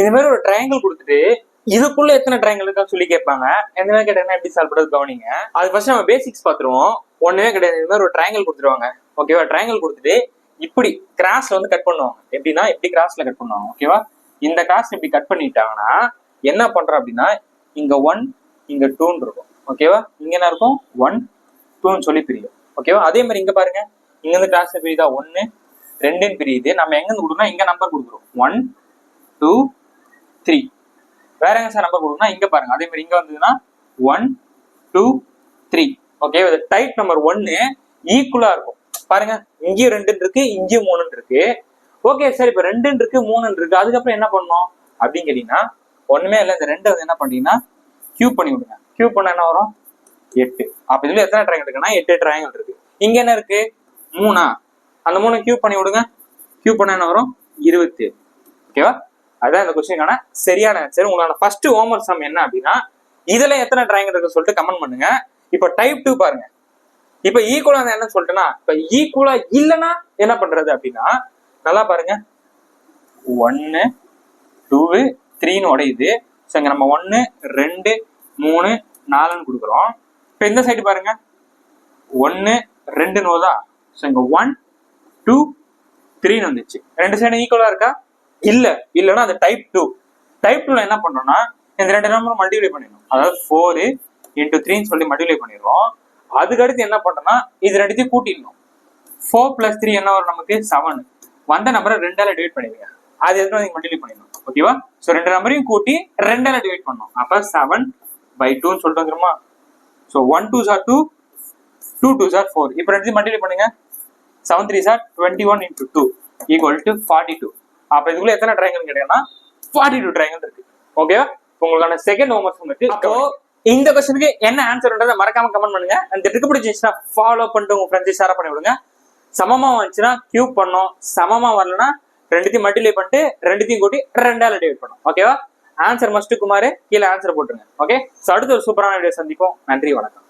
இந்த மாதிரி ஒரு ட்ரையாங்கிள் கொடுத்துட்டு இதுக்குள்ள எத்தனை ட்ரையாங்கிள் இருக்கா சொல்லி கேட்பாங்க. எந்த மாதிரி கேட்டாங்கன்னா எப்படி சால்வ் பண்ணுறது கவனிங்க. அது ஃபர்ஸ்ட் நம்ம பேசிக்ஸ் பார்த்துருவோம். ஒண்ணுமே கிடையாது. இந்த மாதிரி ஒரு ட்ரையாங்கிள் கொடுத்துருவாங்க. ஓகேவா ட்ரையாங்கிள் கொடுத்துட்டு இப்படி கிராஸ்ல வந்து கட் பண்ணுவாங்க. எப்படின்னா இப்படி கிராஸ்ல கட் பண்ணுவாங்க. ஓகேவா இந்த கிராஸ் இப்படி கட் பண்ணிட்டாங்கன்னா என்ன பண்றோம் அப்படின்னா இங்க ஒன் இங்க டூன்னு இருக்கும். ஓகேவா இங்க என்ன இருக்கும்? ஒன் டூன்னு சொல்லி பிரியும். ஓகேவா அதே மாதிரி இங்க பாருங்க. இங்க இருந்து கிராஸ் பிரியுதா? ஒன்னு ரெண்டுன்னு பிரியுது. நம்ம எங்க இருந்து கொடுக்கணும் இங்க நம்பர் கொடுக்குறோம். ஒன் டூ த்ரீ வேற எங்க சார் நம்பர் கொடுக்கணும் இங்க பாருங்க. அதே மாதிரி இங்க வந்ததுன்னா one two three okay type number ஒன்னு ஈக்குவலா இருக்கும். பாருங்க இங்கேயும் ரெண்டுன்னு இருக்கு இங்கேயும் மூணுன்னு இருக்கு. ஓகே சார் இப்ப ரெண்டுன்னு இருக்கு மூணுன்னு இருக்கு. அதுக்கப்புறம் என்ன பண்ணணும்? அப்படின்னு கேட்டீங்கன்னா ஒண்ணுமே இல்லை. இந்த ரெண்டு வந்து என்ன பண்ணீங்கன்னா கியூ பண்ணி விடுங்க. கியூ பண்ண என்ன வரும்? எட்டு. அப்ப இதுல எத்தனை ட்ரையாங்கல் இருக்குன்னா எட்டு ட்ரையாங்கல் இருக்கு. இங்க என்ன இருக்கு? மூணா. அந்த மூணு கியூ பண்ணி விடுங்க. கியூ பண்ண என்ன வரும்? இருபத்தி. ஓகேவா அதுதான் இந்த கொஸ்டினுக்கான சரியான ஆன்சர் உங்களோட ஃபர்ஸ்ட் ஹோம்ஒர்க் சம் என்ன அப்படின்னா இதுல எத்தனை ட்ராயிங் இருக்கு சொல்லிட்டு கமெண்ட் பண்ணுங்க. இப்போ டைப் டூ பாருங்க. இப்போ ஈக்குவலா என்ன சொல்லிட்டேன்னா இப்போ ஈக்குவலா இல்லைன்னா என்ன பண்றது அப்படின்னா நல்லா பாருங்க. ஒன்னு டூ த்ரீன்னு உடையுது. ஸோ இங்க நம்ம ஒன்னு ரெண்டு மூணு நாலுன்னு கொடுக்குறோம். இப்போ இந்த சைடு பாருங்க. ஒன்னு ரெண்டுன்னு வருதா? ஸோ இங்க ஒன் டூ த்ரீன்னு வந்துச்சு. ரெண்டு சைடு ஈக்குவலா இருக்கா? இல்ல இல்லைன்னா அது டைப் டூ டைப் டூல என்ன பண்றோம்னா இந்த ரெண்டு நம்பரும் மல்டிப்ளை பண்ணிடணும். அதாவது ஃபோரு இன்டூ த்ரீன்னு சொல்லி மல்டிப்ளை பண்ணிடுறோம். அதுக்கடுத்து என்ன பண்றோம்னா இது ரெண்டுத்தையும் கூட்டிடணும். ஃபோர் பிளஸ் த்ரீ என்ன வரும் நமக்கு? செவன் வந்த நம்பரை ரெண்டால டிவைட் பண்ணிடுங்க. அது எதுவும் நீங்க மல்டிப்ளை பண்ணிடணும்? ஓகேவா ஸோ ரெண்டு நம்பரையும் கூட்டி ரெண்டால டிவைட் பண்ணணும். அப்ப செவன் பை டூன்னு சொல்லிட்டு வந்துருமா? So one two sir two two two sir four இப்போ ரெண்டு மல்டிப்ளை பண்ணுங்க. Seven three sir twenty one into two equal to forty two அப்ப இதுக்குள்ள எத்தனை ட்ரையாங்கிள் கேட்டீங்கன்னா ஃபார்ட்டி டூ ட்ரையாங்கிள் இருக்கு ஓகேவா உங்களுக்கான செகண்ட் ஹோம்ஒர்க் இருக்கு. அப்போ இந்த கொஸ்டினுக்கு என்ன ஆன்சர்ன்றதை மறக்காம கமெண்ட் பண்ணுங்க. அந்த ட்ரிக் பிடிச்சிருந்துச்சுன்னா ஃபாலோ பண்ணிட்டு உங்க ஃப்ரெண்ட்ஸ் ஷேர் பண்ணி விடுங்க சமமா வந்துச்சுன்னா கியூப் பண்ணோம். சமமா வரலன்னா ரெண்டுத்தையும் மல்டிப்ளை பண்ணிட்டு ரெண்டுத்தையும் கூட்டி ரெண்டால டிவைட் பண்ணும். ஓகேவா ஆன்சர் மஸ்ட் குமார். கீழே ஆன்சர் போட்டுருங்க. ஓகே ஸோ அடுத்த ஒரு சூப்பரான வீடியோ சந்திப்போம். நன்றி வணக்கம்.